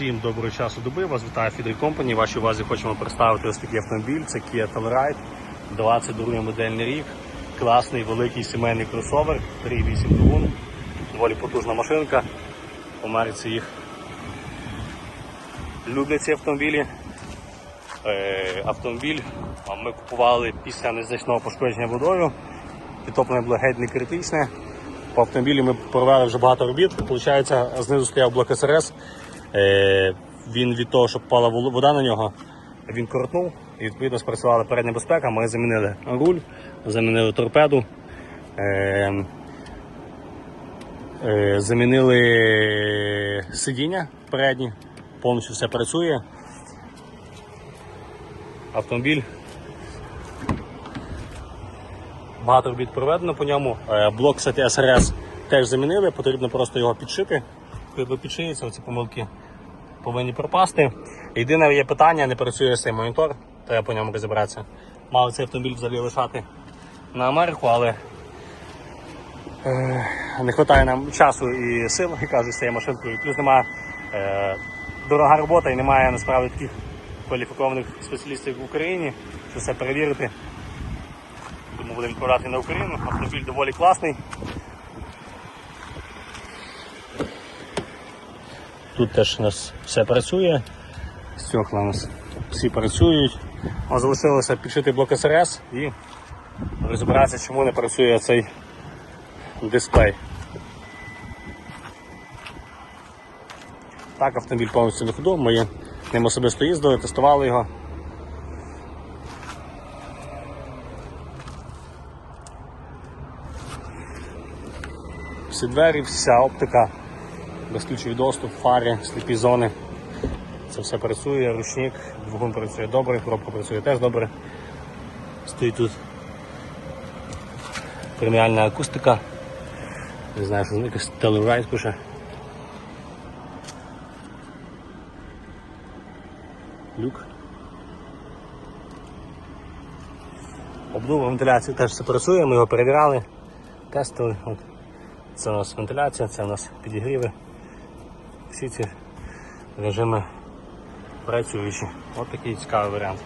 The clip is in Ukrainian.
Всім доброго часу доби. Вас вітає Фідрі Компані. Вашій увазі хочемо представити ось такий автомобіль. Це Kia Telluride, 22 модельний рік. Класний великий сімейний кросовер, 3,8 двигун. Доволі потужна машинка. В Америці їх люблять ці автомобілі. Е, автомобіль ми купували після незначного пошкодження водою. Підтоплення було геть не критичне. По автомобілі ми провели вже багато робіт. Получається, знизу стояв блок СРС. Е, він від того, що попала вода на нього, він коротнув і відповідно спрацювала передня безпека. Ми замінили руль, замінили торпеду, е, е, замінили сидіння передні, повністю все працює. Автомобіль Багато робіт проведено по ньому. Блок кстати, СРС теж замінили, потрібно просто його підшити. Підшиється, ці помилки повинні пропасти. Єдине є питання, не працює цей монітор, треба по ньому розібратися. Мали цей автомобіль взагалі лишати на Америку, але е, не вистачає нам часу і сил, як кажуть, з цією машинкою. Плюс немає е, дорога робота і немає насправді таких кваліфікованих спеціалістів в Україні, щоб все перевірити. Тому будемо відправляти на Україну. Автомобіль доволі класний. Тут теж у нас все працює. Стекла у нас всі працюють. А залишилося підшити блок СРС і розібратися, чому не працює цей дисплей. Так, автомобіль повністю на ходу. Ми ним особисто їздили, тестували його. Всі двері, вся оптика, безключовий доступ, фари, сліпі зони. Це все працює, ручник, двигун працює добре, коробка працює теж добре. Стоїть тут преміальна акустика. Не знаю, що якась Telluride пише. Люк. Обдув вентиляції теж все працює, ми його перевіряли, тестили. От. Це у нас вентиляція, це у нас підігріви. Всі ці режими працюючі. Ось такий цікавий варіант.